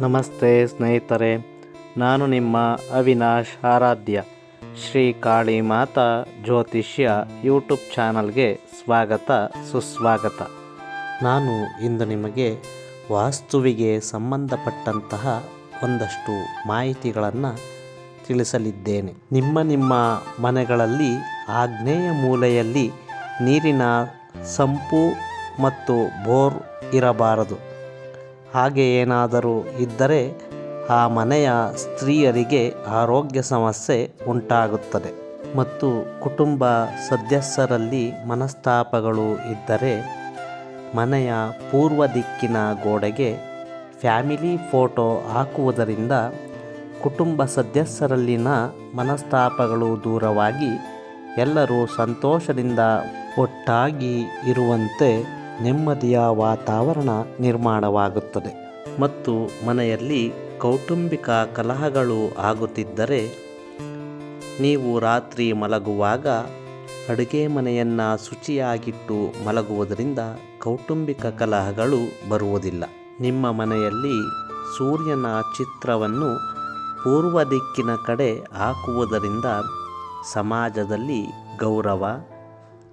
ನಮಸ್ತೆ ಸ್ನೇಹಿತರೆ, ನಾನು ನಿಮ್ಮ ಅವಿನಾಶ್ ಆರಾಧ್ಯ. ಶ್ರೀ ಕಾಳಿ ಮಾತಾ ಜ್ಯೋತಿಷ್ಯ ಯೂಟ್ಯೂಬ್ ಚಾನಲ್ಗೆ ಸ್ವಾಗತ, ಸುಸ್ವಾಗತ. ನಾನು ಇಂದು ನಿಮಗೆ ವಾಸ್ತುವಿಗೆ ಸಂಬಂಧಪಟ್ಟಂತಹ ಒಂದಷ್ಟು ಮಾಹಿತಿಗಳನ್ನು ತಿಳಿಸಲಿದ್ದೇನೆ. ನಿಮ್ಮ ನಿಮ್ಮ ಮನೆಗಳಲ್ಲಿ ಆಗ್ನೇಯ ಮೂಲೆಯಲ್ಲಿ ನೀರಿನ ಸಂಪು ಮತ್ತು ಬೋರ್ ಇರಬಾರದು. ಹಾಗೆ ಏನಾದರೂ ಇದ್ದರೆ ಆ ಮನೆಯ ಸ್ತ್ರೀಯರಿಗೆ ಆರೋಗ್ಯ ಸಮಸ್ಯೆ ಉಂಟಾಗುತ್ತದೆ. ಮತ್ತು ಕುಟುಂಬ ಸದಸ್ಯರಲ್ಲಿ ಮನಸ್ತಾಪಗಳು ಇದ್ದರೆ ಮನೆಯ ಪೂರ್ವ ದಿಕ್ಕಿನ ಗೋಡೆಗೆ ಫ್ಯಾಮಿಲಿ ಫೋಟೋ ಹಾಕುವುದರಿಂದ ಕುಟುಂಬ ಸದಸ್ಯರಲ್ಲಿನ ಮನಸ್ತಾಪಗಳು ದೂರವಾಗಿ ಎಲ್ಲರೂ ಸಂತೋಷದಿಂದ ಒಟ್ಟಾಗಿ ಇರುವಂತೆ ನೆಮ್ಮದಿಯ ವಾತಾವರಣ ನಿರ್ಮಾಣವಾಗುತ್ತದೆ. ಮತ್ತು ಮನೆಯಲ್ಲಿ ಕೌಟುಂಬಿಕ ಕಲಹಗಳು ಆಗುತ್ತಿದ್ದರೆ, ನೀವು ರಾತ್ರಿ ಮಲಗುವಾಗ ಅಡುಗೆ ಮನೆಯನ್ನು ಶುಚಿಯಾಗಿಟ್ಟು ಮಲಗುವುದರಿಂದ ಕೌಟುಂಬಿಕ ಕಲಹಗಳು ಬರುವುದಿಲ್ಲ. ನಿಮ್ಮ ಮನೆಯಲ್ಲಿ ಸೂರ್ಯನ ಚಿತ್ರವನ್ನು ಪೂರ್ವ ದಿಕ್ಕಿನ ಕಡೆ ಹಾಕುವುದರಿಂದ ಸಮಾಜದಲ್ಲಿ ಗೌರವ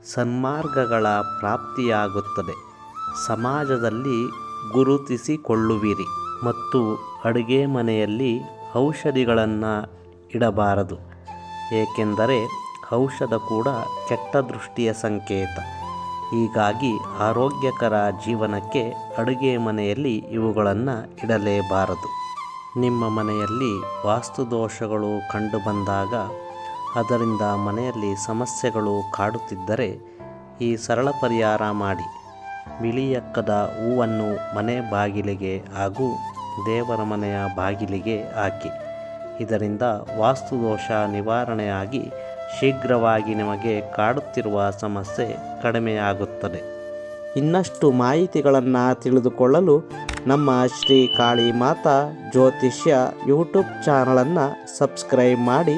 ಸನ್ಮಾರ್ಗಗಳ ಪ್ರಾಪ್ತಿಯಾಗುತ್ತದೆ. ಸಮಾಜದಲ್ಲಿ ಗುರುತಿಸಿಕೊಳ್ಳುವಿರಿ ಮತ್ತು ಅಡುಗೆ ಮನೆಯಲ್ಲಿ ಔಷಧಿಗಳನ್ನು ಇಡಬಾರದು. ಏಕೆಂದರೆ ಔಷಧ ಕೂಡ ಕೆಟ್ಟ ದೃಷ್ಟಿಯ ಸಂಕೇತ. ಹೀಗಾಗಿ ಆರೋಗ್ಯಕರ ಜೀವನಕ್ಕೆ ಅಡುಗೆ ಮನೆಯಲ್ಲಿ ಇವುಗಳನ್ನು ಇಡಲೇಬಾರದು. ನಿಮ್ಮ ಮನೆಯಲ್ಲಿ ವಾಸ್ತುದೋಷಗಳು ಕಂಡುಬಂದಾಗ ಅದರಿಂದ ಮನೆಯಲ್ಲಿ ಸಮಸ್ಯೆಗಳು ಕಾಡುತ್ತಿದ್ದರೆ ಈ ಸರಳ ಪರಿಹಾರ ಮಾಡಿ. ಬಿಳಿಯಕ್ಕದ ಹೂವನ್ನು ಮನೆ ಬಾಗಿಲಿಗೆ ಹಾಗೂ ದೇವರ ಮನೆಯ ಬಾಗಿಲಿಗೆ ಹಾಕಿ. ಇದರಿಂದ ವಾಸ್ತುದೋಷ ನಿವಾರಣೆಯಾಗಿ ಶೀಘ್ರವಾಗಿ ನಿಮಗೆ ಕಾಡುತ್ತಿರುವ ಸಮಸ್ಯೆ ಕಡಿಮೆಯಾಗುತ್ತದೆ. ಇನ್ನಷ್ಟು ಮಾಹಿತಿಗಳನ್ನು ತಿಳಿದುಕೊಳ್ಳಲು ನಮ್ಮ ಶ್ರೀ ಕಾಳಿ ಮಾತಾ ಜ್ಯೋತಿಷ್ಯ ಯೂಟ್ಯೂಬ್ ಚಾನಲನ್ನು ಸಬ್ಸ್ಕ್ರೈಬ್ ಮಾಡಿ.